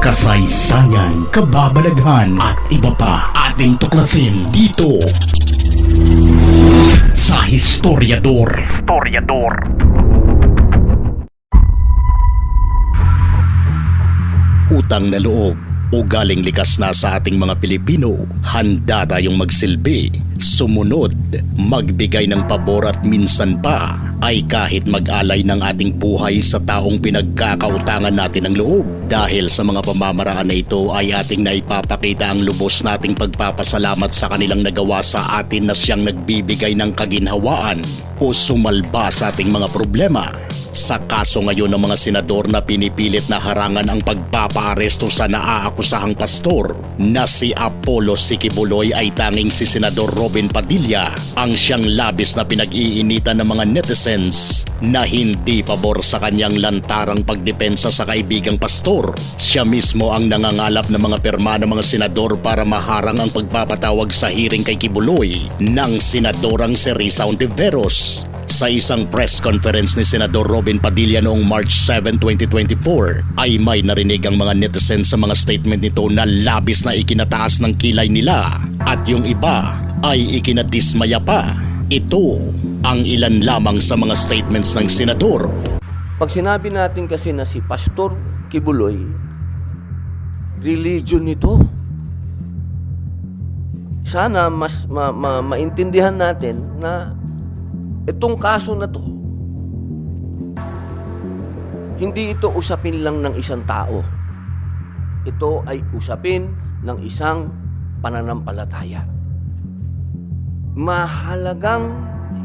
kasaysayan, kababalaghan at iba pa ating tuklasin dito sa Historiador. Historiador. Utang na loob o galing likas na sa ating mga Pilipino, handa tayong magsilbi, sumunod, magbigay ng pabor at minsan pa ay kahit mag-alay ng ating buhay sa taong pinagkakautangan natin ng loob. Dahil sa mga pamamaraan na ito ay ating naipapakita ang lubos nating pagpapasalamat sa kanilang nagawa sa atin na siyang nagbibigay ng kaginhawaan o sumalba sa ating mga problema. Sa kaso ngayon ng mga senador na pinipilit na harangan ang pagpapaaresto sa naaakusahang pastor na si Apollo Sikibuloy ay tanging si Senador Robin Padilla ang siyang labis na pinag-iinitan ng mga netizens na hindi pabor sa kanyang lantarang pagdepensa sa kaibigang pastor. Siya mismo ang nangangalap ng mga perma ng mga senador para maharang ang pagpapatawag sa hearing kay Kibuloy ng senadorang si Risa Ontiveros. Sa isang press conference ni Senador Robin Padilla noong March 7, 2024 ay may narinig ang mga netizens sa mga statement nito na labis na ikinataas ng kilay nila at yung iba ay ikinadismaya pa. Ito ang ilan lamang sa mga statements ng Senador. Pag sinabi natin kasi na si Pastor Kibuloy, religion nito. Sana mas ma- ma- maintindihan natin na itong kaso na to, hindi ito usapin lang ng isang tao. Ito ay usapin ng isang pananampalataya. Mahalagang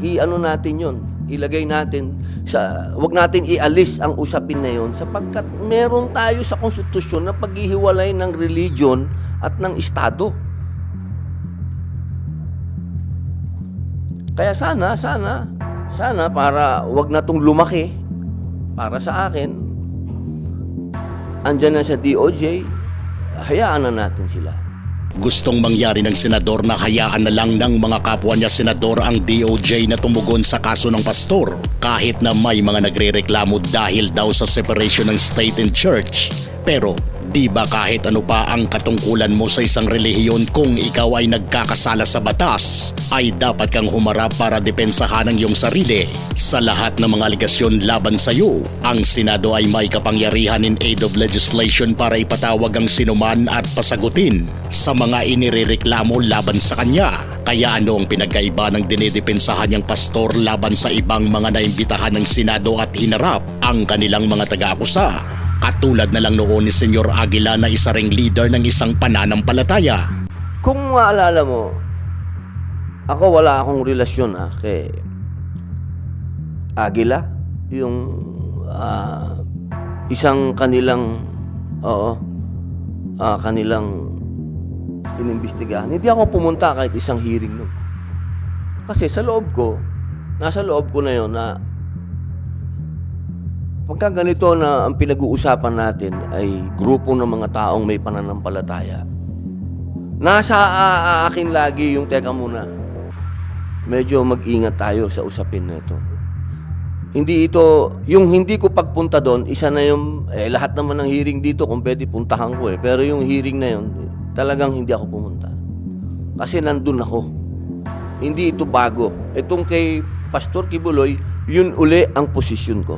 i-ano natin yon ilagay natin sa wag natin ialis ang usapin na yon sapagkat meron tayo sa konstitusyon na paghihiwalay ng religion at ng estado. Kaya sana, sana, sana para wag na tong lumaki para sa akin andyan na sa DOJ hayaan na natin sila. Gustong mangyari ng senador na hayaan na lang ng mga kapwa niya senador ang DOJ na tumugon sa kaso ng pastor kahit na may mga nagrereklamo dahil daw sa separation ng state and church. Pero di ba kahit ano pa ang katungkulan mo sa isang relihiyon kung ikaw ay nagkakasala sa batas ay dapat kang humarap para depensahan ang iyong sarili. Sa lahat ng mga aligasyon laban sa iyo, ang Senado ay may kapangyarihan in aid of legislation para ipatawag ang sinuman at pasagutin sa mga inirereklamo laban sa kanya. Kaya ano ang pinagkaiba ng dinidepensahan niyang pastor laban sa ibang mga naimbitahan ng Senado at hinarap ang kanilang mga taga-akusa? Katulad na lang noon ni Senyor Aguila na isa ring leader ng isang pananampalataya. Kung maalala mo, ako wala akong relasyon ah, kay Agila, yung ah, isang kanilang, oo, ah, kanilang inimbestigahan. Hindi ako pumunta kahit isang hearing nun. Kasi sa loob ko, nasa loob ko na yon na pagka ganito na ang pinag-uusapan natin ay grupo ng mga taong may pananampalataya, Nasa a- a- akin lagi yung teka muna. Medyo mag-ingat tayo sa usapin na ito. Hindi ito, yung hindi ko pagpunta doon, isa na yung, eh, lahat naman ng hearing dito kung pwede puntahan ko eh. Pero yung hearing na yun, talagang hindi ako pumunta. Kasi nandun ako. Hindi ito bago. Itong kay Pastor Kibuloy, yun uli ang posisyon ko.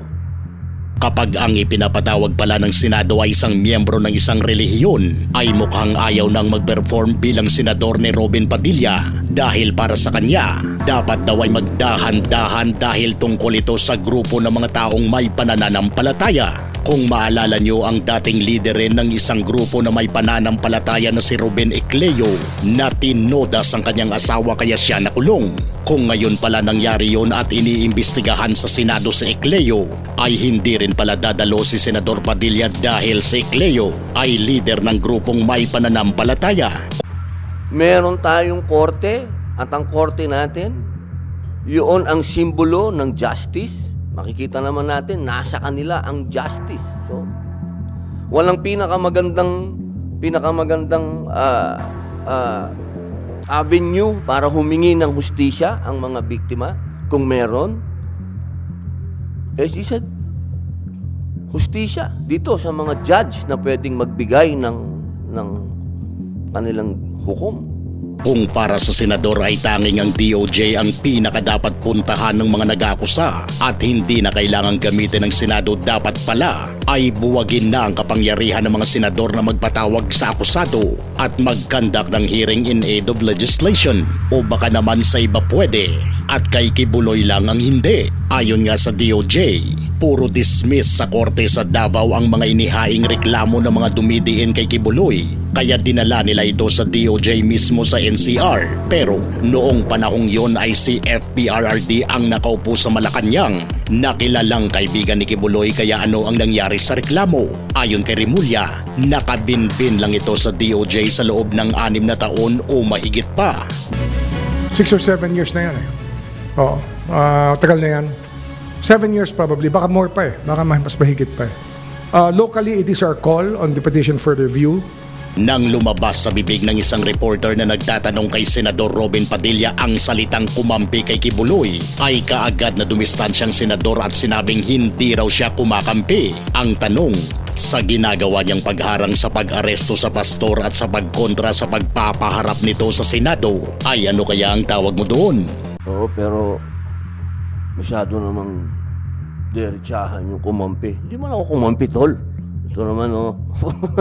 Kapag ang ipinapatawag pala ng Senado ay isang miyembro ng isang relihiyon, ay mukhang ayaw nang mag-perform bilang senador ni Robin Padilla dahil para sa kanya, dapat daw ay magdahan-dahan dahil tungkol ito sa grupo ng mga taong may panananampalataya. Kung maalala nyo ang dating leader rin ng isang grupo na may pananampalataya na si Ruben Ecleo na tinodas ang kanyang asawa kaya siya nakulong. Kung ngayon pala nangyari yon at iniimbestigahan sa Senado si Ecleo, ay hindi rin pala dadalo si Senador Padilla dahil si Ecleo ay leader ng grupong may pananampalataya. Meron tayong korte at ang korte natin, yun ang simbolo ng justice. Makikita naman natin, nasa kanila ang justice. So, walang pinakamagandang pinakamagandang ah, ah, avenue para humingi ng hustisya ang mga biktima kung meron. Eh, si said, hustisya dito sa mga judge na pwedeng magbigay ng ng kanilang hukom. Kung para sa senador ay tanging ang DOJ ang pinakadapat puntahan ng mga nag-akusa at hindi na kailangang gamitin ng Senado dapat pala ay buwagin na ang kapangyarihan ng mga senador na magpatawag sa akusado at mag-conduct ng hearing in aid of legislation o baka naman sa iba pwede at kay Kibuloy lang ang hindi. Ayon nga sa DOJ, puro dismiss sa korte sa Davao ang mga inihaing reklamo ng mga dumidiin kay Kibuloy kaya dinala nila ito sa DOJ mismo sa NCR. Pero noong panahong yon ay si FPRRD ang nakaupo sa Malacanang. Nakilalang kaibigan ni Kibuloy kaya ano ang nangyari sa reklamo. Ayon kay Rimulya, nakabinbin lang ito sa DOJ sa loob ng anim na taon o mahigit pa. Six or seven years na yan eh. Oo. Ah, tagal na yan. Seven years probably. Baka more pa eh. Baka mas mahigit pa eh. Ah, locally, it is our call on the petition for review. Nang lumabas sa bibig ng isang reporter na nagtatanong kay Senador Robin Padilla ang salitang kumampi kay Kibuloy, ay kaagad na dumistansyang senador at sinabing hindi raw siya kumakampi. Ang tanong, sa ginagawa niyang pagharang sa pag-aresto sa pastor at sa pagkontra sa pagpapaharap nito sa Senado, ay ano kaya ang tawag mo doon? Oo, pero masyado namang diretsahan yung kumampi. Hindi man ako kumampi, tol. Ito naman, oh.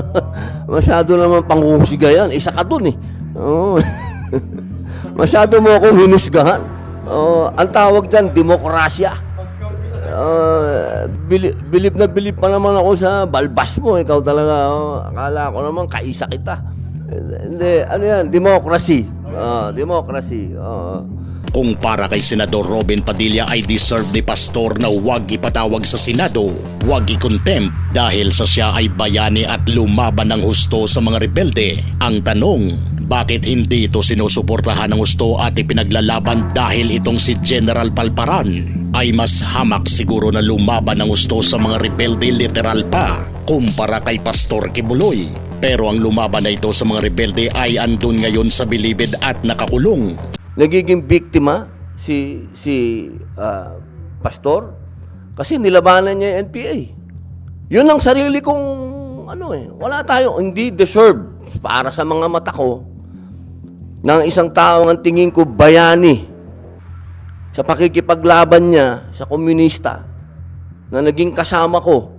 masyado naman panghuhusga yan. Isa ka dun, eh. Oo. masyado mo akong hinusgahan. Oo, ang tawag dyan, demokrasya. Uh, bilib, bilib na bilib pa naman ako sa balbas mo. Ikaw talaga, oh. akala ko naman kaisa kita. Hindi, ano yan, democracy. Ah, democracy. Oo. Kung para kay Senador Robin Padilla ay deserve ni Pastor na huwag ipatawag sa Senado, huwag i-contempt dahil sa siya ay bayani at lumaban ng husto sa mga rebelde. Ang tanong, bakit hindi ito sinusuportahan ng husto at ipinaglalaban dahil itong si General Palparan ay mas hamak siguro na lumaban ng husto sa mga rebelde literal pa kumpara kay Pastor Kibuloy. Pero ang lumaban na ito sa mga rebelde ay andun ngayon sa bilibid at nakakulong nagiging biktima si si ah, pastor kasi nilabanan niya yung NPA. Yun ang sarili kong ano eh, wala tayo hindi deserve para sa mga mata ko ng isang tao ang tingin ko bayani sa pakikipaglaban niya sa komunista na naging kasama ko.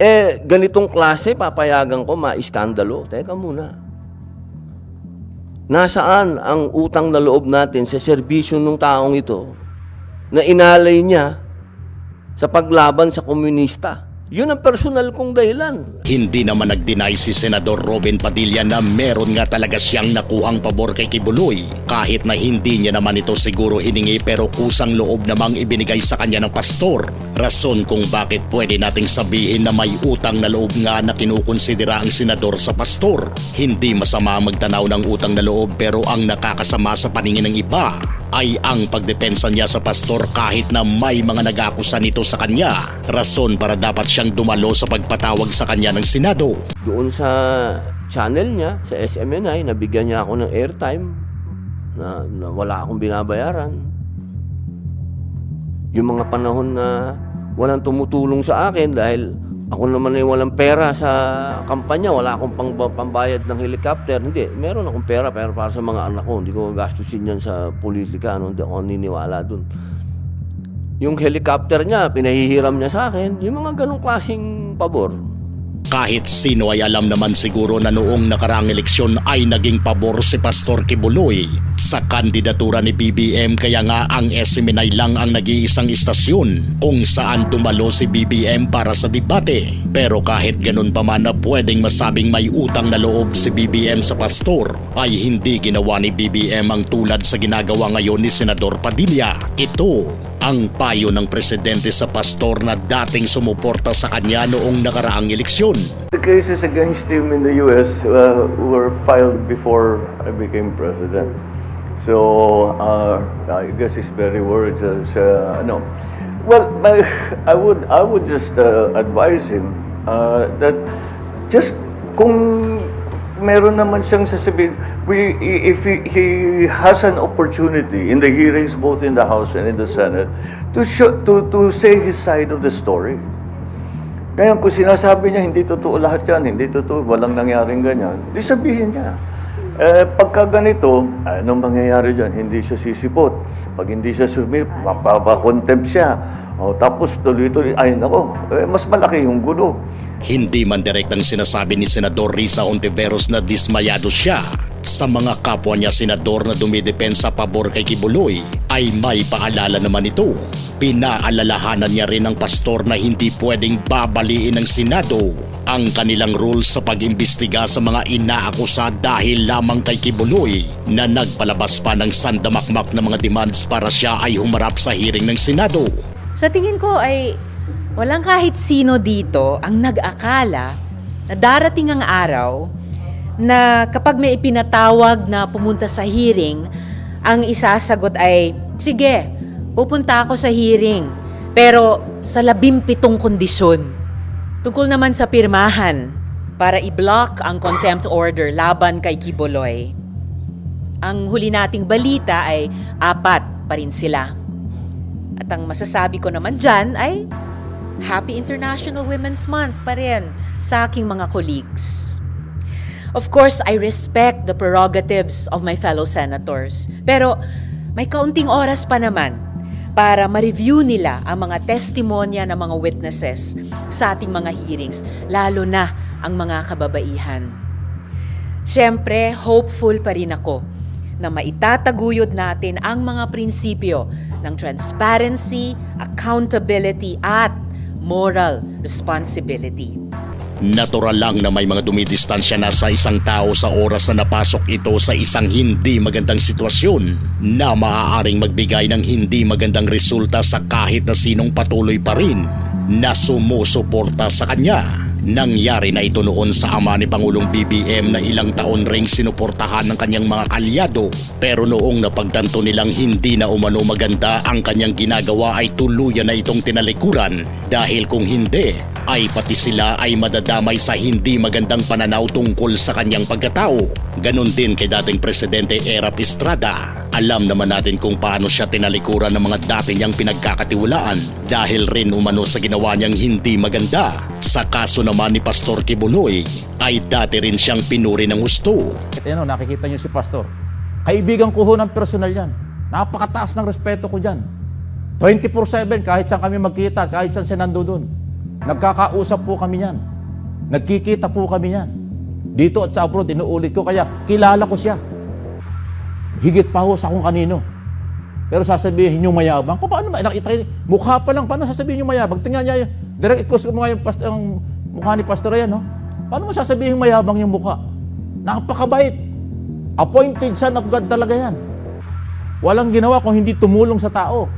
Eh, ganitong klase, papayagan ko, maiskandalo. Teka muna. Nasaan ang utang na loob natin sa serbisyo ng taong ito na inalay niya sa paglaban sa komunista? Yun ang personal kong dahilan. Hindi naman nag-deny si Senador Robin Padilla na meron nga talaga siyang nakuhang pabor kay Kibuloy kahit na hindi niya naman ito siguro hiningi pero kusang loob namang ibinigay sa kanya ng pastor. Rason kung bakit pwede nating sabihin na may utang na loob nga na kinukonsidera ang senador sa pastor. Hindi masama magtanaw ng utang na loob pero ang nakakasama sa paningin ng iba ay ang pagdepensa niya sa pastor kahit na may mga nag-akusa nito sa kanya. Rason para dapat siyang dumalo sa pagpatawag sa kanya ng Senado. Doon sa channel niya, sa SMNI, nabigyan niya ako ng airtime na, na wala akong binabayaran. Yung mga panahon na walang tumutulong sa akin dahil ako naman ay walang pera sa kampanya, wala akong pang, pambayad ng helicopter. Hindi, meron akong pera pero para sa mga anak ko, hindi ko gastusin yan sa politika, ano, hindi ako niniwala dun. Yung helicopter niya, pinahihiram niya sa akin, yung mga ganong klaseng pabor. Kahit sino ay alam naman siguro na noong nakaraang eleksyon ay naging pabor si Pastor Kibuloy sa kandidatura ni BBM kaya nga ang SMNI lang ang nag-iisang istasyon kung saan dumalo si BBM para sa debate. Pero kahit ganun pa man na pwedeng masabing may utang na loob si BBM sa pastor ay hindi ginawa ni BBM ang tulad sa ginagawa ngayon ni Senador Padilla. Ito ang payo ng presidente sa pastor na dating sumuporta sa kanya noong nakaraang eleksyon. The cases against him in the U.S. Uh, were filed before I became president. So uh, I guess he's very worried. As, uh, no. Well, I would I would just uh, advise him uh, that just kung meron naman siyang sasabihin, we, if he, he has an opportunity in the hearings both in the House and in the Senate to, show, to, to say his side of the story. Ngayon, kung sinasabi niya hindi totoo lahat yan, hindi totoo, walang nangyaring ganyan, di sabihin niya. Eh, pagka ganito, anong mangyayari dyan? Hindi siya sisipot. Pag hindi siya sumip, mapapakontempt siya. O, tapos tuloy-tuloy, ay nako, eh, mas malaki yung gulo. Hindi man direktang sinasabi ni Senador Risa Ontiveros na dismayado siya sa mga kapwa niya senador na dumidepensa pabor kay Kibuloy ay may paalala naman ito. Pinaalalahanan niya rin ng pastor na hindi pwedeng babaliin ng Senado ang kanilang rules sa pag-imbestiga sa mga inaakusa dahil lamang kay Kibuloy na nagpalabas pa ng sandamakmak na mga demands para siya ay humarap sa hearing ng Senado. Sa tingin ko ay walang kahit sino dito ang nag-akala na darating ang araw na kapag may ipinatawag na pumunta sa hearing, ang isasagot ay, sige, pupunta ako sa hearing, pero sa labimpitong kondisyon. Tungkol naman sa pirmahan para i-block ang contempt order laban kay Kiboloy. Ang huli nating balita ay apat pa rin sila. At ang masasabi ko naman dyan ay Happy International Women's Month pa rin sa aking mga colleagues. Of course, I respect the prerogatives of my fellow senators. Pero may kaunting oras pa naman para ma-review nila ang mga testimonya ng mga witnesses sa ating mga hearings, lalo na ang mga kababaihan. Siyempre, hopeful pa rin ako na maitataguyod natin ang mga prinsipyo ng transparency, accountability at moral responsibility. Natural lang na may mga dumidistansya na sa isang tao sa oras na napasok ito sa isang hindi magandang sitwasyon na maaaring magbigay ng hindi magandang resulta sa kahit na sinong patuloy pa rin na sumusuporta sa kanya. Nangyari na ito noon sa ama ni Pangulong BBM na ilang taon ring sinuportahan ng kanyang mga kalyado. Pero noong napagtanto nilang hindi na umano maganda ang kanyang ginagawa ay tuluyan na itong tinalikuran dahil kung hindi ay pati sila ay madadamay sa hindi magandang pananaw tungkol sa kanyang pagkatao. Ganon din kay dating Presidente Erap Estrada. Alam naman natin kung paano siya tinalikuran ng mga dati niyang pinagkakatiwalaan dahil rin umano sa ginawa niyang hindi maganda. Sa kaso naman ni Pastor Kibuloy ay dati rin siyang pinuri ng gusto. Ano, nakikita niyo si Pastor. Kaibigan ko ho ng personal yan. Napakataas ng respeto ko dyan. 24-7, kahit saan kami magkita, kahit saan siya nandoon. Nagkakausap po kami yan. Nagkikita po kami yan. Dito at sa abroad, inuulit ko, kaya kilala ko siya. Higit pa ho sa kung kanino. Pero sasabihin yung mayabang, pa, paano ba? Nakita mukha pa lang, paano sasabihin yung mayabang? Tingnan niya, direct close mo nga yung, past, ang mukha ni Pastor yan, no? Paano mo sasabihin mayabang yung mukha? Napakabait. Appointed son of God talaga yan. Walang ginawa kung hindi tumulong sa tao.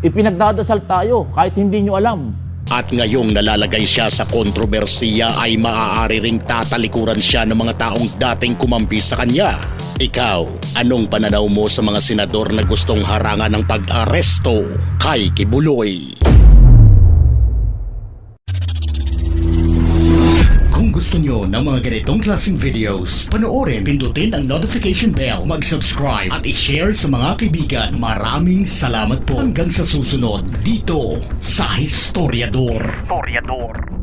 Ipinagdadasal tayo kahit hindi nyo alam. At ngayong nalalagay siya sa kontrobersiya ay maaari ring tatalikuran siya ng mga taong dating kumampi sa kanya. Ikaw, anong pananaw mo sa mga senador na gustong harangan ng pag-aresto kay Kibuloy? Kung gusto nyo ng mga ganitong klaseng videos, panoorin, pindutin ang notification bell, mag-subscribe at i-share sa mga kaibigan. Maraming salamat po hanggang sa susunod dito sa Historiador. Historiador.